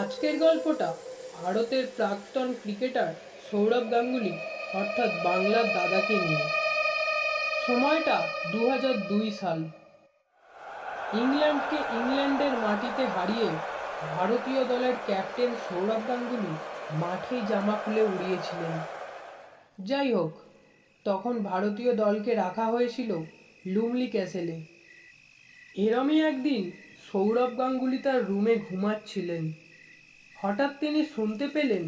আজকের গল্পটা ভারতের প্রাক্তন ক্রিকেটার সৌরভ গাঙ্গুলি অর্থাৎ বাংলার দাদাকে নিয়ে। সময়টা দু দুই সাল। ইংল্যান্ডকে ইংল্যান্ডের মাটিতে হারিয়ে ভারতীয় দলের ক্যাপ্টেন সৌরভ গাঙ্গুলি মাঠে জামা খুলে উড়িয়েছিলেন। যাই হোক, তখন ভারতীয় দলকে রাখা হয়েছিল লুমলি ক্যাসেলে। এরমই একদিন সৌরভ গাঙ্গুলি তার রুমে ঘুমাচ্ছিলেন। হঠাৎ তিনি শুনতে পেলেন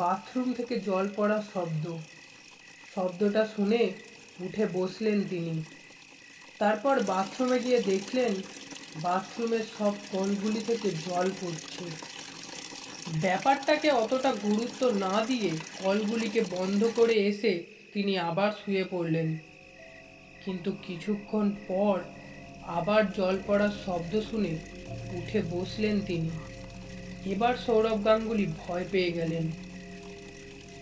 বাথরুম থেকে জল পড়ার শব্দ। শব্দটা শুনে উঠে বসলেন তিনি। তারপর বাথরুমে গিয়ে দেখলেন বাথরুমের সব কলগুলি থেকে জল পড়ছে। ব্যাপারটাকে অতটা গুরুত্ব না দিয়ে কলগুলিকে বন্ধ করে এসে তিনি আবার শুয়ে পড়লেন। কিন্তু কিছুক্ষণ পর আবার জল পড়ার শব্দ শুনে উঠে বসলেন তিনি। এবার সৌরভ গাঙ্গুলি ভয় পেয়ে গেলেন।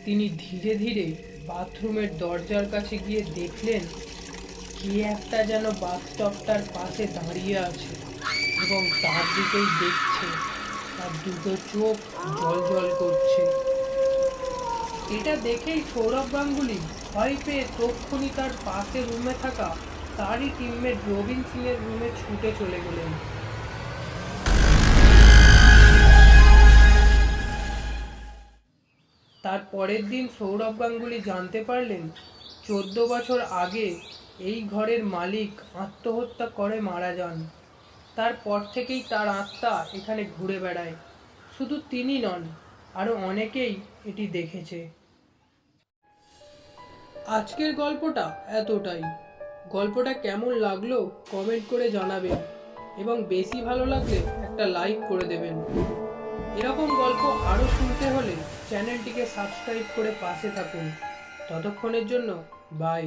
তিনি ধীরে ধীরে বাথরুমের দরজার কাছে গিয়ে দেখলেন, কে একটা যেন বাথটবটার পাশে দাঁড়িয়ে আছে এবং তার দিকেই দেখছে তার দুটো চোখ জল জল করছে। এটা দেখেই সৌরভ গাঙ্গুলি ভয় পেয়ে তক্ষুনি তার পাশে রুমে থাকা তারই টিমমেট রবিন সিং এর রুমে ছুটে চলে গেলেন। তার পরের দিন সৌরভ গাঙ্গুলি জানতে পারলেন, চোদ্দ বছর আগে এই ঘরের মালিক আত্মহত্যা করে মারা যান। তারপর থেকেই তার আত্মা এখানে ঘুরে বেড়ায়। শুধু তিনি নন আরও অনেকেই এটি দেখেছে। আজকের গল্পটা এতটাই। গল্পটা কেমন লাগল কমেন্ট করে জানাবেন এবং বেশি ভালো লাগলে একটা লাইক করে দেবেন। এরকম আরও শুনতে হলে চ্যানেলটিকে সাবস্ক্রাইব করে পাশে থাকুন। ততক্ষণের জন্য বাই